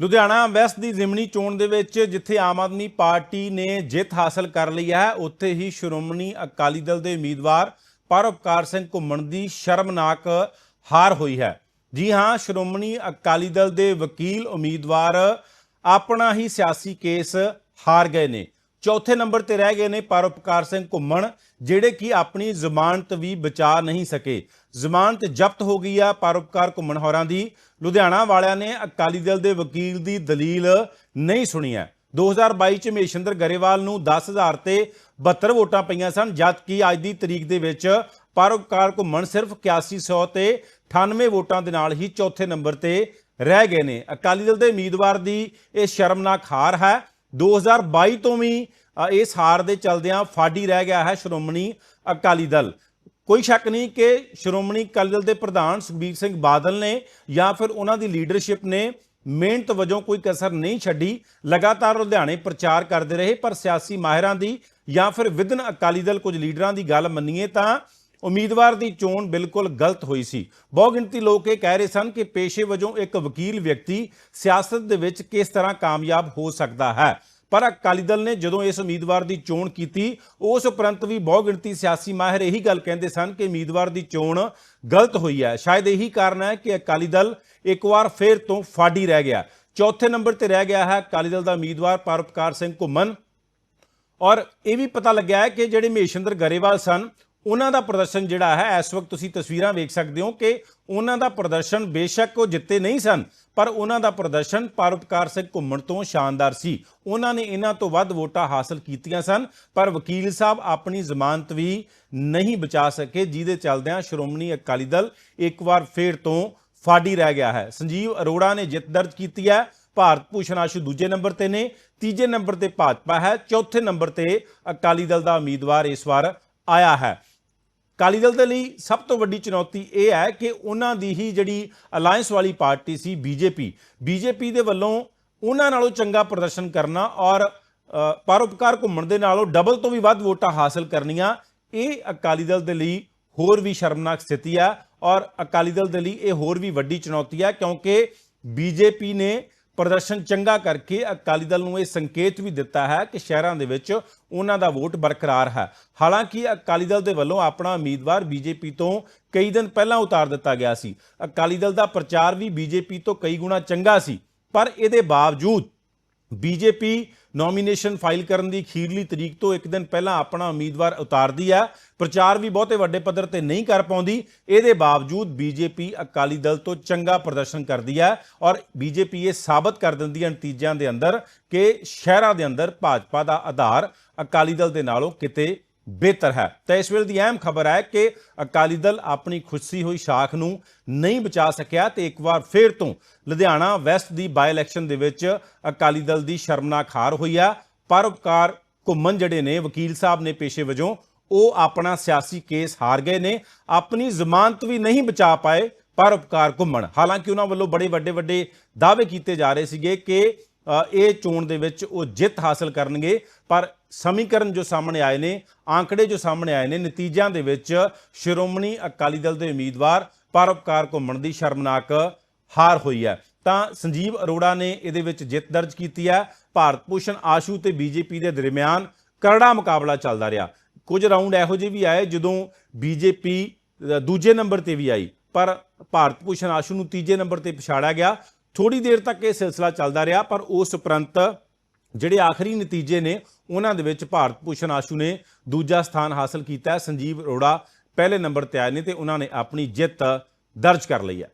Ludhiana west ਦੀ ਜ਼ਿਮਨੀ ਚੋਣ ਦੇ ਵਿੱਚ ਜਿੱਥੇ ਆਮ ਆਦਮੀ ਪਾਰਟੀ ਨੇ ਜਿੱਤ ਹਾਸਲ ਕਰ ਲਈ ਹੈ, ਉੱਥੇ ਹੀ ਸ਼੍ਰੋਮਣੀ ਅਕਾਲੀ ਦਲ ਦੇ ਉਮੀਦਵਾਰ ਪਰਉਪਕਾਰ ਸਿੰਘ ਘੁੰਮਣ ਦੀ ਸ਼ਰਮਨਾਕ ਹਾਰ ਹੋਈ ਹੈ। ਜੀ ਹਾਂ, ਸ਼੍ਰੋਮਣੀ ਅਕਾਲੀ ਦਲ ਦੇ ਵਕੀਲ ਉਮੀਦਵਾਰ ਆਪਣਾ ਹੀ ਸਿਆਸੀ ਕੇਸ ਹਾਰ ਗਏ ਨੇ। ਚੌਥੇ ਨੰਬਰ ਤੇ ਰਹਿ ਗਏ ਨੇ ਪਰਉਪਕਾਰ ਸਿੰਘ ਘੁੰਮਣ, ਜਿਹੜੇ ਕਿ ਆਪਣੀ ਜ਼ਮਾਨਤ ਵੀ ਬਚਾ ਨਹੀਂ ਸਕੇ। ਜ਼ਮਾਨਤ ਜ਼ਬਤ ਹੋ ਗਈ ਆ ਪਰਉਪਕਾਰ ਘੁੰਮਣ ਹੋਰਾਂ ਦੀ। ਲੁਧਿਆਣਾ ਵਾਲਿਆਂ ਨੇ ਅਕਾਲੀ ਦਲ ਦੇ ਵਕੀਲ ਦੀ ਦਲੀਲ ਨਹੀਂ ਸੁਣੀ ਹੈ। 2022 ਚ ਮੇਸ਼ਿੰਦਰ ਗਰੇਵਾਲ ਨੂੰ 10000 ਤੇ 72 ਵੋਟਾਂ ਪਈਆਂ ਸਨ ਜਦ ਕਿ ਅੱਜ ਦੀ ਤਰੀਕ ਦੇ ਵਿੱਚ ਪਰਉਪਕਾਰ ਘੁੰਮਣ ਸਿਰਫ 8100 ਤੇ 98 ਵੋਟਾਂ ਦੇ ਨਾਲ ਹੀ ਚੌਥੇ ਨੰਬਰ ਤੇ ਰਹਿ ਗਏ ਨੇ। ਅਕਾਲੀ ਦਲ ਦੇ ਉਮੀਦਵਾਰ ਦੀ ਇਹ ਸ਼ਰਮਨਾਕ ਹਾਰ ਹੈ। 2022 ਤੋਂ ਵੀ ਇਸ ਹਾਰ ਦੇ ਚਲਦਿਆਂ ਫਾਡੀ ਰਹਿ ਗਿਆ ਹੈ ਸ਼੍ਰੋਮਣੀ ਅਕਾਲੀ ਦਲ। ਕੋਈ ਸ਼ੱਕ ਨਹੀਂ ਕਿ ਸ਼੍ਰੋਮਣੀ ਅਕਾਲੀ ਦਲ ਦੇ ਪ੍ਰਧਾਨ ਸੁਖਬੀਰ ਸਿੰਘ ਬਾਦਲ ਨੇ ਜਾਂ ਫਿਰ ਉਹਨਾਂ ਦੀ ਲੀਡਰਸ਼ਿਪ ਨੇ ਮਿਹਨਤ ਵਜੋਂ ਕੋਈ ਕਸਰ ਨਹੀਂ ਛੱਡੀ। ਲਗਾਤਾਰ ਲੁਧਿਆਣੇ ਪ੍ਰਚਾਰ ਕਰਦੇ ਰਹੇ, ਪਰ ਸਿਆਸੀ ਮਾਹਿਰਾਂ ਦੀ ਜਾਂ ਫਿਰ ਵਿਦਨ ਅਕਾਲੀ ਦਲ ਕੁਝ ਲੀਡਰਾਂ ਦੀ ਗੱਲ ਮੰਨੀਏ ਤਾਂ ਉਮੀਦਵਾਰ ਦੀ ਚੋਣ ਬਿਲਕੁਲ ਗਲਤ ਹੋਈ ਸੀ। ਬਹੁਗਿਣਤੀ ਲੋਕ ਇਹ ਕਹਿ ਰਹੇ ਸਨ ਕਿ ਪੇਸ਼ੇ ਵਜੋਂ ਇੱਕ ਵਕੀਲ ਵਿਅਕਤੀ ਸਿਆਸਤ ਦੇ ਵਿੱਚ ਕਿਸ ਤਰ੍ਹਾਂ ਕਾਮਯਾਬ ਹੋ ਸਕਦਾ ਹੈ। ਪਰ ਅਕਾਲੀ ਦਲ ਨੇ ਜਦੋਂ ਇਸ ਉਮੀਦਵਾਰ ਦੀ ਚੋਣ ਕੀਤੀ, ਉਸ ਉਪਰੰਤ ਵੀ ਬਹੁਗਿਣਤੀ ਸਿਆਸੀ ਮਾਹਿਰ ਇਹੀ ਗੱਲ ਕਹਿੰਦੇ ਸਨ ਕਿ ਉਮੀਦਵਾਰ ਦੀ ਚੋਣ ਗਲਤ ਹੋਈ ਹੈ। ਸ਼ਾਇਦ ਇਹੀ ਕਾਰਨ ਹੈ ਕਿ ਅਕਾਲੀ ਦਲ ਇੱਕ ਵਾਰ ਫੇਰ ਤੋਂ ਫਾਡੀ ਰਹਿ ਗਿਆ। ਚੌਥੇ ਨੰਬਰ ਤੇ ਰਹਿ ਗਿਆ ਹੈ ਅਕਾਲੀ ਦਲ ਦਾ ਉਮੀਦਵਾਰ ਪਰਉਪਕਾਰ ਸਿੰਘ ਘੁੰਮਣ। ਔਰ ਇਹ ਵੀ ਪਤਾ ਲੱਗਿਆ ਹੈ ਕਿ ਜਿਹੜੇ ਮਹੇਸ਼ਿੰਦਰ ਗਰੇਵਾਲ ਸਨ ਉਹਨਾਂ ਦਾ ਪ੍ਰਦਰਸ਼ਨ ਜਿਹੜਾ ਹੈ, ਇਸ ਵਕਤ ਤੁਸੀਂ ਤਸਵੀਰਾਂ ਵੇਖ ਸਕਦੇ ਹੋ ਕਿ ਉਹਨਾਂ ਦਾ ਪ੍ਰਦਰਸ਼ਨ ਬੇਸ਼ੱਕ ਉਹ ਜਿੱਤੇ ਨਹੀਂ ਸਨ, ਪਰ ਉਹਨਾਂ ਦਾ ਪ੍ਰਦਰਸ਼ਨ ਪਰਉਪਕਾਰ ਸਿੰਘ ਘੁੰਮਣ ਤੋਂ ਸ਼ਾਨਦਾਰ ਸੀ। ਉਹਨਾਂ ਨੇ ਇਹਨਾਂ ਤੋਂ ਵੱਧ ਵੋਟਾਂ ਹਾਸਲ ਕੀਤੀਆਂ ਸਨ, ਪਰ ਵਕੀਲ ਸਾਹਿਬ ਆਪਣੀ ਜ਼ਮਾਨਤ ਵੀ ਨਹੀਂ ਬਚਾ ਸਕੇ, ਜਿਹਦੇ ਚੱਲਦਿਆਂ ਸ਼੍ਰੋਮਣੀ ਅਕਾਲੀ ਦਲ ਇੱਕ ਵਾਰ ਫੇਰ ਤੋਂ ਫਾੜੀ ਰਹਿ ਗਿਆ ਹੈ। ਸੰਜੀਵ ਅਰੋੜਾ ਨੇ ਜਿੱਤ ਦਰਜ ਕੀਤੀ ਹੈ, ਭਾਰਤ ਭੂਸ਼ਣ ਆਸ਼ੂ ਦੂਜੇ ਨੰਬਰ ਤੇ ਨੇ, ਤੀਜੇ ਨੰਬਰ ਤੇ ਭਾਜਪਾ ਹੈ, ਚੌਥੇ ਨੰਬਰ ਤੇ ਅਕਾਲੀ ਦਲ ਦਾ ਉਮੀਦਵਾਰ ਇਸ ਵਾਰ ਆਇਆ ਹੈ। ਅਕਾਲੀ ਦਲ ਦੇ ਲਈ ਸਭ ਤੋਂ ਵੱਡੀ ਚੁਣੌਤੀ ਇਹ ਹੈ ਕਿ ਉਹਨਾਂ ਦੀ ਹੀ ਜਿਹੜੀ ਅਲਾਈਅੰਸ ਵਾਲੀ ਪਾਰਟੀ ਸੀ ਬੀਜੇਪੀ ਬੀਜੇਪੀ ਦੇ ਵੱਲੋਂ ਉਹਨਾਂ ਨਾਲੋਂ ਚੰਗਾ ਪ੍ਰਦਰਸ਼ਨ ਕਰਨਾ ਔਰ ਅ, ਪਰਉਪਕਾਰ ਘੁੰਮਣ ਦੇ ਨਾਲੋਂ ਡਬਲ ਤੋਂ ਵੀ ਵੱਧ ਵੋਟਾਂ ਹਾਸਲ ਕਰਨੀਆਂ ਇਹ ਅਕਾਲੀ ਦਲ ਦੇ ਲਈ ਹੋਰ ਵੀ ਸ਼ਰਮਨਾਕ ਸਥਿਤੀ ਹੈ ਔਰ ਅਕਾਲੀ ਦਲ ਦੇ ਲਈ ਇਹ ਹੋਰ ਵੀ ਵੱਡੀ ਚੁਣੌਤੀ ਹੈ ਕਿਉਂਕਿ ਬੀਜੇਪੀ ਨੇ ਪ੍ਰਦਰਸ਼ਨ ਚੰਗਾ ਕਰਕੇ ਅਕਾਲੀ ਦਲ ਨੂੰ ਇਹ ਸੰਕੇਤ ਵੀ ਦਿੱਤਾ ਹੈ ਕਿ ਸ਼ਹਿਰਾਂ ਦੇ ਵਿੱਚ ਉਹਨਾਂ ਦਾ ਵੋਟ ਬਰਕਰਾਰ ਹੈ। ਹਾਲਾਂਕਿ ਅਕਾਲੀ ਦਲ ਦੇ ਵੱਲੋਂ ਆਪਣਾ ਉਮੀਦਵਾਰ ਬੀਜੇਪੀ ਤੋਂ ਕਈ ਦਿਨ ਪਹਿਲਾਂ ਉਤਾਰ ਦਿੱਤਾ ਗਿਆ ਸੀ। ਅਕਾਲੀ ਦਲ ਦਾ ਪ੍ਰਚਾਰ ਵੀ ਬੀਜੇਪੀ ਤੋਂ ਕਈ ਗੁਣਾ ਚੰਗਾ ਸੀ, ਪਰ ਇਹਦੇ ਬਾਵਜੂਦ ਬੀਜੇਪੀ ਨੋਮੀਨੇਸ਼ਨ ਫਾਈਲ ਕਰਨ ਦੀ ਖੀਰਲੀ ਤਰੀਕ ਤੋਂ ਇੱਕ ਦਿਨ ਪਹਿਲਾਂ ਆਪਣਾ ਉਮੀਦਵਾਰ ਉਤਾਰਦੀ ਹੈ ਪ੍ਰਚਾਰ ਵੀ ਬਹੁਤੇ ਵੱਡੇ ਪੱਧਰ ਤੇ ਨਹੀਂ ਕਰ ਪਾਉਂਦੀ। ਇਹਦੇ ਬਾਵਜੂਦ ਬੀਜੇਪੀ ਅਕਾਲੀ ਦਲ ਤੋਂ ਚੰਗਾ ਪ੍ਰਦਰਸ਼ਨ ਕਰਦੀ ਹੈ ਔਰ ਬੀਜੇਪੀ ਇਹ ਸਾਬਤ ਕਰ ਦਿੰਦੀ ਹੈ ਨਤੀਜਿਆਂ ਦੇ ਅੰਦਰ ਕਿ ਸ਼ਹਿਰਾਂ ਦੇ ਅੰਦਰ ਭਾਜਪਾ ਦਾ ਆਧਾਰ ਅਕਾਲੀ ਦਲ ਦੇ ਨਾਲੋਂ ਕਿਤੇ ਬਿਹਤਰ ਹੈ। ਤਾਂ ਇਸ ਵੇਲੇ ਦੀ ਅਹਿਮ ਖਬਰ ਹੈ ਕਿ ਅਕਾਲੀ ਦਲ ਆਪਣੀ ਖੁਸ਼ੀ ਹੋਈ ਸ਼ਾਖ ਨੂੰ ਨਹੀਂ ਬਚਾ ਸਕਿਆ ਤੇ ਇੱਕ ਵਾਰ ਫੇਰ ਤੋਂ ਲੁਧਿਆਣਾ ਵੈਸਟ ਦੀ ਬਾਈ ਇਲੈਕਸ਼ਨ ਦੇ ਵਿੱਚ ਅਕਾਲੀ ਦਲ ਦੀ ਸ਼ਰਮਨਾਕ ਹਾਰ ਹੋਈ ਆ। ਪਰਉਪਕਾਰ ਘੁੰਮਣ ਜਿਹੜੇ ਨੇ, ਵਕੀਲ ਸਾਹਿਬ ਨੇ ਪੇਸ਼ੇ ਵਜੋਂ, ਉਹ ਆਪਣਾ ਸਿਆਸੀ ਕੇਸ ਹਾਰ ਗਏ ਨੇ। ਆਪਣੀ ਜ਼ਮਾਨਤ ਵੀ ਨਹੀਂ ਬਚਾ ਪਾਏ ਪਰਉਪਕਾਰ ਘੁੰਮਣ। ਹਾਲਾਂਕਿ ਉਹਨਾਂ ਵੱਲੋਂ ਬੜੇ ਵੱਡੇ ਵੱਡੇ ਦਾਅਵੇ ਕੀਤੇ ਜਾ ਰਹੇ ਸੀਗੇ ਕਿ ਇਹ ਚੋਣ ਦੇ ਵਿੱਚ ਉਹ ਜਿੱਤ ਹਾਸਲ ਕਰਨਗੇ। ਪਰ ਸਮੀਕਰਨ ਜੋ ਸਾਹਮਣੇ ਆਏ ਨੇ ਆંકੜੇ ਜੋ ਸਾਹਮਣੇ ਆਏ ਨੇ, ਨਤੀਜਿਆਂ ਦੇ ਵਿੱਚ ਸ਼੍ਰੋਮਣੀ ਅਕਾਲੀ ਦਲ ਦੇ ਉਮੀਦਵਾਰ ਪਰਉਪਕਾਰ ਘੁੰਮਣ ਦੀ ਸ਼ਰਮਨਾਕ ਹਾਰ ਹੋਈ ਹੈ। ਤਾਂ ਸੰਜੀਵ ਅਰੋੜਾ ਨੇ ਇਹਦੇ ਵਿੱਚ ਜਿੱਤ ਦਰਜ ਕੀਤੀ ਹੈ। ਭਾਰਤ ਭੂਸ਼ਣ ਆਸ਼ੂ ਤੇ ਬੀਜੇਪੀ ਦੇ ਦਰਮਿਆਨ ਕਰੜਾ ਮੁਕਾਬਲਾ ਚੱਲਦਾ ਰਿਹਾ। ਕੁਝ ਰਾਉਂਡ ਇਹੋ ਜਿਹੇ ਵੀ ਆਏ ਜਦੋਂ ਬੀਜੇਪੀ ਦੂਜੇ ਨੰਬਰ ਤੇ ਵੀ ਆਈ। ਪਰ ਭਾਰਤ ਭੂਸ਼ਣ ਆਸ਼ੂ ਨੂੰ ਤੀਜੇ ਨੰਬਰ ਤੇ ਪਛਾੜਿਆ ਗਿਆ। ਥੋੜੀ ਦੇਰ ਤੱਕ ਇਹ ਸਿਲਸਿਲਾ ਚੱਲਦਾ ਰਿਹਾ, ਪਰ ਉਸ ਉਪਰੰਤ ਜਿਹੜੇ ਆਖਰੀ ਨਤੀਜੇ ਨੇ, ਉਹਨਾਂ ਦੇ ਵਿੱਚ ਭਾਰਤ ਭੂਸ਼ਣ ਆਸ਼ੂ ਨੇ ਦੂਜਾ ਸਥਾਨ ਹਾਸਲ ਕੀਤਾ। ਹੈ ਸੰਜੀਵ ਅਰੋੜਾ ਪਹਿਲੇ ਨੰਬਰ ਤੇ ਆਏ ਨੇ ਤੇ ਉਹਨਾਂ ਨੇ ਆਪਣੀ ਜਿੱਤ ਦਰਜ ਕਰ ਲਈ ਹੈ।